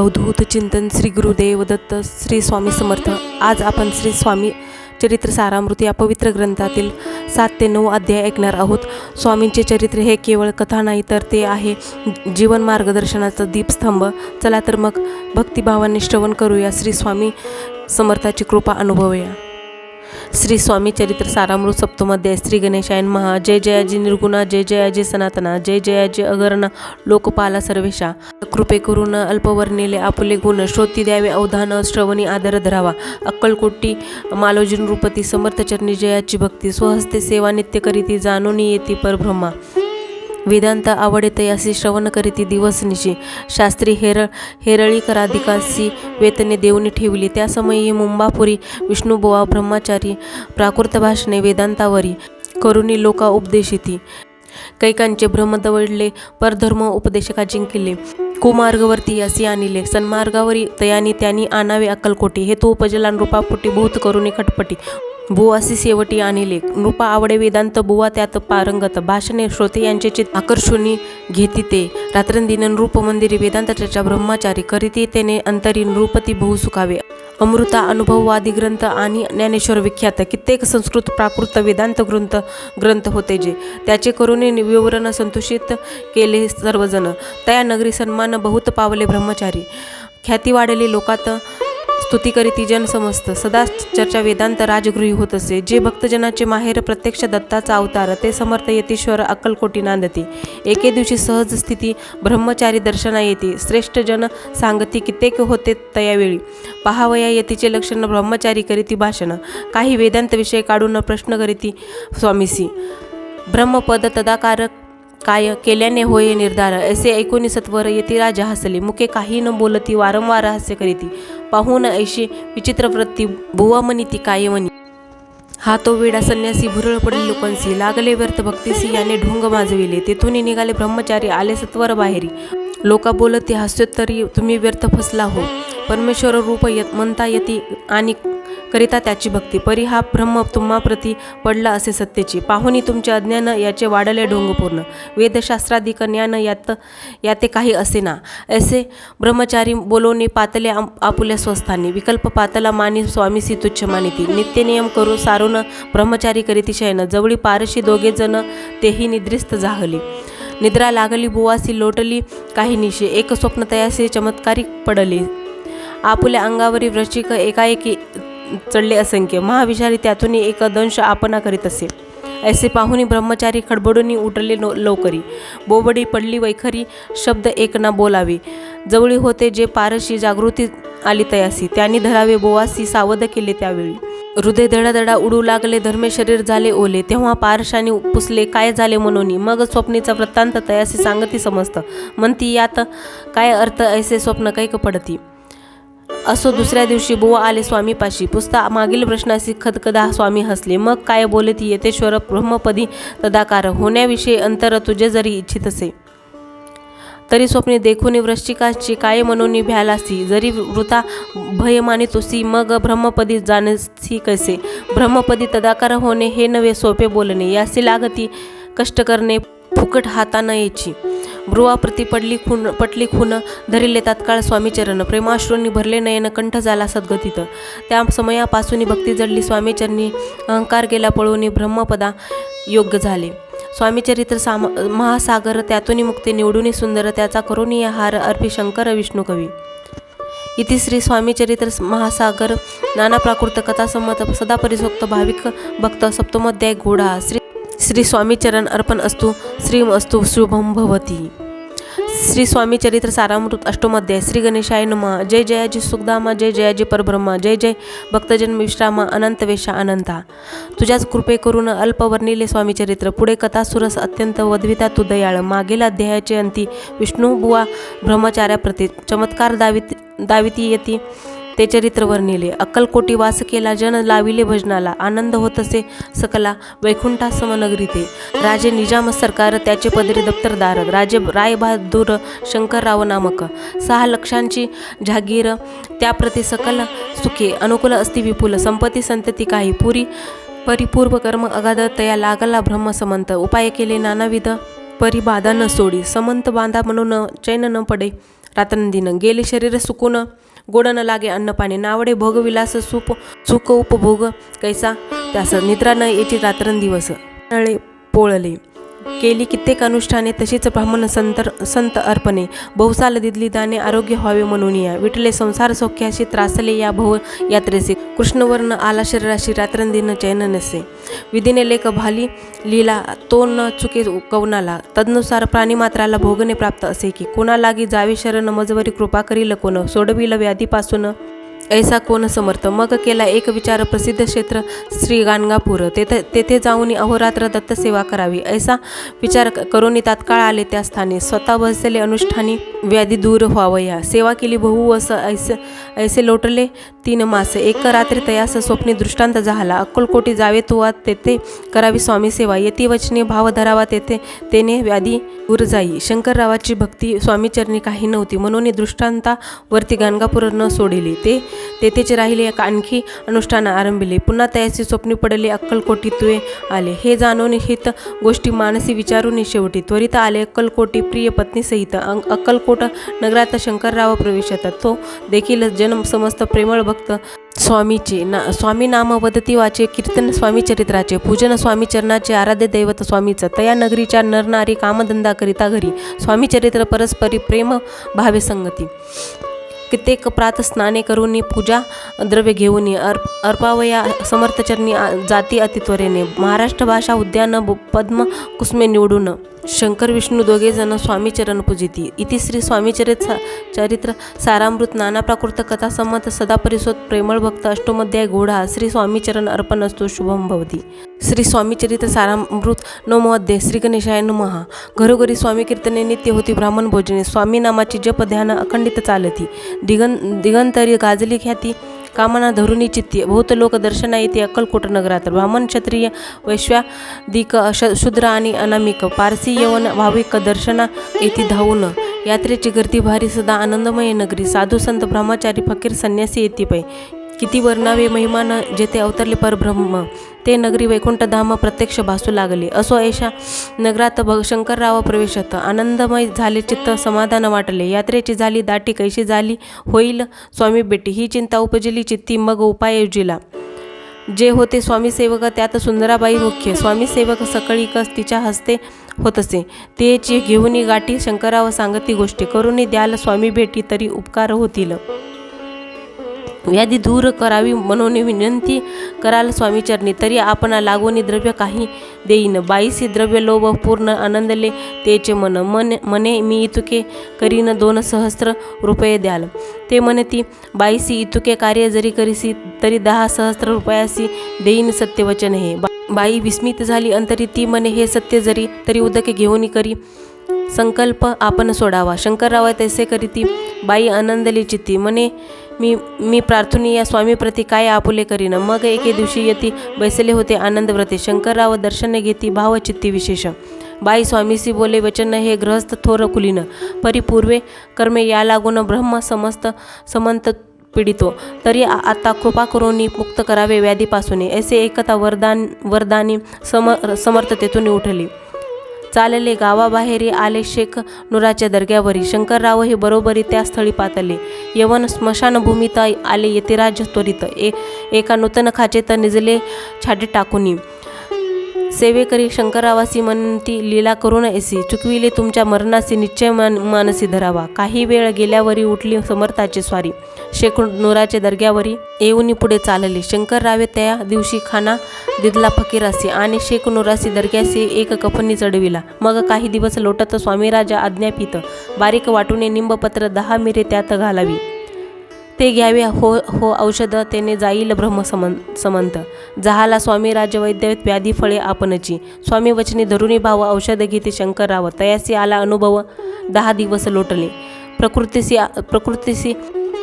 अवधूत चिंतन श्री गुरुदेव दत्त श्री स्वामी समर्थ. आज आपण श्री स्वामी चरित्र सारामृत या पवित्र ग्रंथातील सात ते नऊ अध्याय ऐकणार आहोत. स्वामींचे चरित्र हे केवळ कथा नाही तर ते आहे जीवन मार्गदर्शनाचं दीपस्तंभ. चला तर मग भक्तिभावाने श्रवण करूया. श्री स्वामी समर्थाची कृपा अनुभवूया. श्री स्वामी चरित्र सारामृत सप्तमध्ये श्री गणेशायन महा जय जयाजी निर्गुणा जय जयाजी सनातना जय जयाजी अगरणा लोकपाला सर्वेशा. कृपे करून अल्पवर्णिले आपुले गुण श्रोती द्यावे अवधान श्रवणी आदर धरावा. अक्कलकोटी मालोजी नृपती समर्थचरणी जयाची भक्ती स्वहस्ते सेवा नित्य करीती जाणून येती परब्रह्मा. वेदांत आवडते असे श्रवण करीती दिवसनिशी. शास्त्री हेरळ हेरळीकराधिकासी वेतने देऊनी ठेवली. त्या समयी मुंबापुरी विष्णुबुवा ब्रह्मचारी प्राकृत भाषणे वेदांतावरी करुणी लोका उपदेशिती. कैकांचे भ्रम दवडले परधर्म उपदेशका जिंकिले. कुमार्गवर्ती असे आणले सन्मार्गावरी तयानी त्यांनी आणावे अक्कलकोटी. हे तो उपजलान नृपापोटी भूत करुणी खटपटी. बुवासी आणि लेख. नृपा आवडे वेदांत बुवा त्यात पारंगत. भाषणे श्रोते यांचे चित आकर्षणी घेती ते. रात्रंदिन नृप मंदिरी वेदांताच्या ब्रह्मचारी करीती तेने अंतरी नृपती बहु सुखावे. अमृता अनुभववादी ग्रंथ आणि ज्ञानेश्वर विख्यात. कित्येक संस्कृत प्राकृत वेदांत ग्रंथ ग्रंथ होते जे. त्याचे करुणे विवरण संतुषित केले सर्वजण. तया नगरी सन्मान बहुत पावले ब्रह्मचारी. ख्याती वाढली लोकात स्तुती करीती जन समस्त. सदा चर्चा वेदांत राजगृही होत असे. जे भक्तजनाचे माहेर प्रत्यक्ष दत्ताचा अवतार ते समर्थ यतीश्वर अक्कलकोटी नांदती. एके दिवशी सहज स्थिती ब्रह्मचारी दर्शना येते. श्रेष्ठ जन सांगती कित्येक होते तयावेळी. पहावया यतीचे लक्षण ब्रह्मचारी करीती भाषण. काही वेदांत विषय काढून प्रश्न करीती स्वामीसी. ब्रह्मपद तदाकारक काय केल्याने होय निर्धार? असे ऐकून सत्वर येती राजा हसले. मुके काही न बोलती वारंवार हास्य करीती. पाहून ऐशी विचित्र वृत्ती बुवा म्हणी ती काय म्हणी? हा तो वेडा संन्यासी भुरळ पडले लोकांसी लागले व्यर्थ भक्तीसी याने ढोंग माजविले. तेथून निघाले ब्रह्मचारी आले सत्वर बाहेरी. लोका बोलते हास्योत्तरी तुम्ही व्यर्थ फसला हो. परमेश्वर रूप येत म्हणता येती आणि करिता त्याची भक्ती. परी हा ब्रह्म तुम्हाप्रती पडला असे सत्तेची. पाहुनी तुमचे अज्ञान याचे वाढले ढोंगपूर्ण वेदशास्त्राधिक ज्ञान यात याते काही असे ना. असे ब्रह्मचारी बोलवणे पातले आपुल्या स्वस्थानी. विकल्प पातला मानी स्वामीसी तुच्छ मानिती. नित्य नियम करून सारून ब्रह्मचारी करीती शयन. जवळी पारशी दोघे जण तेही निद्रिस्त जाहली निद्रा लागली बुवासी लोटली काही निशे. एक स्वप्न तयासी चमत्कारिक पडले. आपुल्या अंगावरील वृश्चिक एकाएकी चढले असंख्य. महाविषारी त्यातून एक दंश आपणा करीत असे. ऐसे पाहुनी ब्रह्मचारी खडबडूनी उठले लो लवकरी बोबडी पडली वैखरी शब्द एक ना बोलावे. जवळी होते जे पारशी जागृती आली तयासी. त्यांनी धरावे बोवासी सावध केले त्यावेळी. हृदय दडादडा उडू लागले धर्मे शरीर झाले ओले. तेव्हा पारशाने पुसले काय झाले म्हणून मग स्वप्नीचा वृत्तांत तयासी सांगती समजत म्हणती यात काय अर्थ? ऐसे स्वप्न कैक पडती. असो दुसऱ्या दिवशी बुवा आले स्वामीपाशी. पुसता मागील प्रश्नाशी खदखदा स्वामी हसले. मग काय बोलती येतेश्वर ब्रह्मपदी तदाकार. होण्याविषयी अंतर तुझे जरी इच्छित असे. तरी स्वप्ने देखून वृश्चिकाची काय म्हणून भ्यालासी जरी वृता भय तुसी मग ब्रह्मपदी जाणसी कैसे? ब्रह्मपदी तदाकार होणे हे नवे सोपे बोलणे. यासी लागती कष्ट करणे फुकट हाता न यायची. भ्रुवाप्रती पडली खून पटली खून धरिले तात्काळ स्वामीचरण प्रेमाश्रूंनी भरले नयन कंठ झाला सद्गतीत. त्या समयापासून भक्ती जडली स्वामीचरणी अहंकार गेला पळून ब्रह्मपदा योग्य झाले. स्वामीचरित्र साम महासागर त्यातून मुक्ती निवडून सुंदर त्याचा करुणीय हार अर्पी शंकर विष्णू कवी. इति श्री स्वामीचरित्र महासागर. नाना प्राकृत कथासंमत सदा परिसोक्त भाविक भक्त सप्तमोध्याय घोडा. श्री श्री स्वामीचरण अर्पण अस्तु श्रीम अस्तु शुभम भवती। श्री स्वामी चरित्र सारामृत अष्टोमध्ये श्री गणेशाय नमा। जय जयाजी सुखदामा जय जयाजी परब्रह्मा जय जय भक्तजन विश्रामा अनंत वेशा अनंता। तुझ्याच कृपे करून अल्पवर्णिले स्वामी चरित्र पुढे कथा सुरस अत्यंत वधविता तू दयाळ। मागील अध्यायाचे अंती विष्णू बुवा ब्रह्मचार्याप्रती चमत्कार दावित दाविती येती। ते चरित्रवर नेले. अक्कलकोटी वास केला जन लाविले भजनाला आनंद होत असे सकला वैकुंठा समनगरी ते राजे निजाम सरकार त्याचे पदरी दप्तरदार राजे रायबहादूर शंकरराव नामक. सहा लक्षांची जागीर त्याप्रती सकल सुखे अनुकूल असती विपुल संपत्ती संतती काही पुरी परिपूर्व कर्म अगाध तया लागला ब्रह्मसमंत. उपाय केले नानाविध परिबाधा न सोडी. समंत बांधा म्हणून चैन न पडे रात्रंदिन. गेले शरीर सुकून गोड न लागे अन्न पाणी. नावडे भोगविलास सुप सुख उपभोग कैसा? त्यास निद्रा न येची रात्रंदिवस. नळे पोळले. केली कित्येक अनुष्ठाने तशीच ब्राह्मण संतर संत अर्पणे. बहुसाल दिदली दाने आरोग्य व्हावे म्हणून या. विटले संसार सौख्याशी त्रासले या भव यात्रेसे कृष्णवर्ण आला शरीराशी रात्रंदिन चैन नसे. विधीने लेख भाली लीला तो न चुके कवनाला. तदनुसार प्राणीमात्राला भोगणे प्राप्त असे की कोणालागी जावे शरण मजवरी कृपा करील कोण? सोडविल व्याधीपासून ऐसा कोण समर्थ? मग केला एक विचार प्रसिद्ध क्षेत्र श्री गाणगापूर. तेथे तेथे जाऊन अहोरात्र दत्त सेवा करावी. ऐसा विचार करून तात्काळ आले त्या स्थानी. स्वतः बसले अनुष्ठानी व्याधी दूर व्हावया सेवा केली. बहु असं ऐसे ऐसे लोटले तीन मास. एक रात्री तयास स्वप्नी दृष्टांत झाला. अक्कलकोटी जावे तुवा तेथे करावी स्वामी सेवा. येती वचने भाव धरावा तेथे तेने व्याधी दूर जाई. शंकररावाची भक्ती स्वामीचरणी काही नव्हती. म्हणून दृष्टांतावरती गाणगापूर न सोडिली. ते तेथेच राहिले एक आणखी अनुष्ठान आरंभिले. पुन्हा त्याचे स्वप्नी पडले अक्कलकोटी तुये आले. हे जाणून हित गोष्टी मानसी विचारून शेवटी त्वरित आले. अक्कलकोटी प्रिय पत्नीसहित अं- अक्कलकोट नगरात शंकरराव येतात. तो देखील जन्म समस्त प्रेमळ भक्त स्वामीचे ना स्वामी नाम वदती वाचे कीर्तन स्वामी चरित्राचे पूजन स्वामी चरणाचे आराध्य दैवत स्वामीचं तया नगरीच्या नरनारी कामधंदा करिता घरी स्वामी चरित्र परस्परी प्रेम भावे संगती. कित्येक प्रात स्नाने करून पूजा द्रव्य घेऊन अर्प अर्पावया समर्थचरणी जाती अतित्वरेने. महाराष्ट्र भाषा उद्यान पद्म कुसमे निवडून शंकर विष्णू दोघे जण स्वामीचरण पूजिती. इति श्री स्वामीचरित सा चरित्र सारामृत नाना प्राकृत कथा संमत सदा परिसोत प्रेमळ भक्त अष्टोमध्याय घोडा श्री स्वामीचरण अर्पण असतो शुभम भवती. श्री स्वामीचरित सारामृत नवमोध्याय श्री गणेशाय नमहा घरोघरी स्वामी कीर्तने नित्य होती ब्राह्मण भोजने. स्वामी नामाची जप ध्यान अखंडित चालती. दिगं दिगंतरी गाजली ख्याती. कामना धरुणी चित्ती. बहुत लोक दर्शना येते अक्कलकोट नगरात ब्राह्मण क्षत्रिय वैश्वादिक शूद्र आणि अनामिक पारसी यवन भाविक दर्शना येथे धावून. यात्रेची गर्दी भारी सदा आनंदमय नगरी. साधू संत ब्रह्मचारी फकीर संन्यासी येते पै. किती वर्णावे महिमान जेथे अवतरले परब्रह्म ते नगरी वैकुंठधाम प्रत्यक्ष भासू लागले. असो ऐशा नगरात भग शंकरराव प्रवेशत. आनंदमय झाले चित्त समाधान वाटले. यात्रेची झाली दाटी कैशी झाली होईल स्वामी बेटी. ही चिंता उपजली चित्ती मग उपाय योजिला. जे होते स्वामी सेवक त्यात सुंदराबाई मुख्य. स्वामी सेवक सकळीकस तिच्या हस्ते होत असे तेची घेऊनी गाठी शंकराव सांगती गोष्टी. करूनी द्याल स्वामी भेटी तरी उपकार होतील. व्याधी दूर करावी म्हणून विनंती कराल स्वामीचरणी. तरी आपण लागोनी द्रव्य काही देईन. बाईसी द्रव्य लोभ पूर्ण आनंदले तेचे मन. मन मने मी इतुके करीन दोन सहस्र रुपये द्याल. ते म्हणती बाईसी इतुके कार्य जरी करीसी तरी दहा सहस्र रुपयासी देईन सत्यवचन हे. बा बाई विस्मित झाली अंतरी ती म्हणे हे सत्य जरी तरी उदके घेऊन करी. संकल्प आपण सोडावा. शंकरराव तैसे करीती बाई आनंदली चित्ती. म्हणे मी मी प्रार्थनी या स्वामीप्रती काय आपुले करीन? मग एके दिवशी यती बैसले होते आनंदव्रते. शंकरराव दर्शन घेती भावचित्ती विशेष. बाई स्वामीसी बोले वचन हे ग्रहस्थ थोर कुलीन. परिपूर्वे कर्मे या लागून ब्रह्म समस्त समंत पीडितो. तरी आता कृपा करून मुक्त करावे व्याधीपासून. ऐसे एकता वरदान वरदानी सम समर्थतेतून उठली. चालले गावाबाहेरी आले शेख नुराच्या दर्ग्यावरी शंकरराव हे बरोबरी त्या स्थळी पातले यवन स्मशानभूमीत आले यतिराज त्वरित. ए एका नूतन खाचेत निजले छाटे टाकूनी. सेवेकरी शंकरावासी म्हणती लीला करून ऐसी चुकविले तुमच्या मरणासी निश्चय मान मानसी धरावा. काही वेळ गेल्यावरी उठली समर्थाची स्वारी. शेख नुराच्या दर्ग्यावरी येऊनी पुढे चालले. शंकररावे त्या दिवशी खाना दिदला फकीरासी आणि शेख नुरासी दर्ग्यासी एक कफनी चढविला. मग काही दिवस लोटत स्वामीराजा आज्ञापित. बारीक वाटूने निंबपत्र दहा मिरे त्यात घालावी. ते घ्यावे हो हो औषधं तेने जाईल ब्रह्म समन समंत. जहाला स्वामी राजवैद्य व्याधी फळे आपणची. स्वामी वचने धरुणी भाव औषध घेते शंकरराव. तयासी आला अनुभव दहा दिवस लोटले. प्रकृतीसी प्रकृतीसी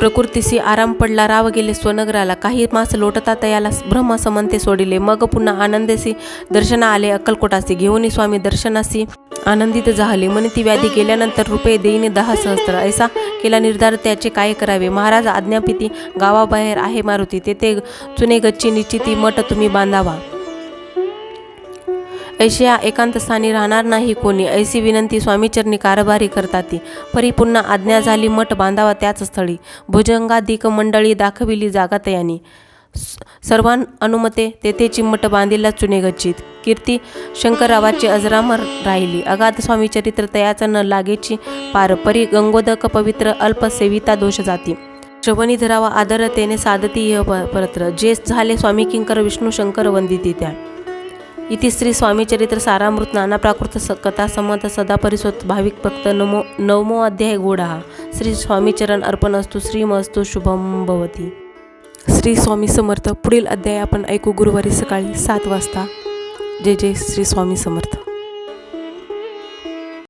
प्रकृतीसी आराम पडला राव गेले स्वनगराला. काही मास लोटता तयाला ब्रह्म समंते सोडिले. मग पुन्हा आनंदेसी दर्शना आले अक्कलकोटासी घेऊन स्वामी दर्शनासी आनंदित झाले. म्हणे ती व्याधी गेल्यानंतर रुपये देईने दहा सहस्त्र ऐसा केला निर्धार त्याचे काय करावे? महाराज आज्ञापिती गावाबाहेर आहे मारुती. तेथे चुने गच्ची निश्चिती मठ तुम्ही बांधावा. ऐशिया एकांत स्थानी राहणार नाही कोणी. ऐसी विनंती स्वामीचरणी कारभारी करतात ती. परी पुन्हा आज्ञा झाली मठ बांधावा त्याच स्थळी. भुजंगाधिक मंडळी दाखविली जागा तयानी. सर्वान अनुमते तेथेची मठ बांधिला चुने गच्चीत. कीर्ती शंकररावाची अजरामर राहिली. अगाध स्वामी चरित्र तयाचा न लागेची पार. परी गंगोदक पवित्र अल्प सेविता दोष जाती. श्रवणी धरावा आदरतेने साधती परत्र. जे झाले स्वामी किंकर विष्णू शंकर वंदिती त्या. इति श्री स्वामीचरित्र सारामृत नाना प्राकृत स कथा समत सदा परिसोत भाविक भक्त नमो नवमो अध्याय गोडा। श्री स्वामीचरण अर्पण असतो श्रीमस्तु शुभम भवती। श्री स्वामी समर्थ पुढील अध्याय आपण ऐकू गुरुवारी सकाळी सात वाजता. जय जय श्री स्वामी समर्थ.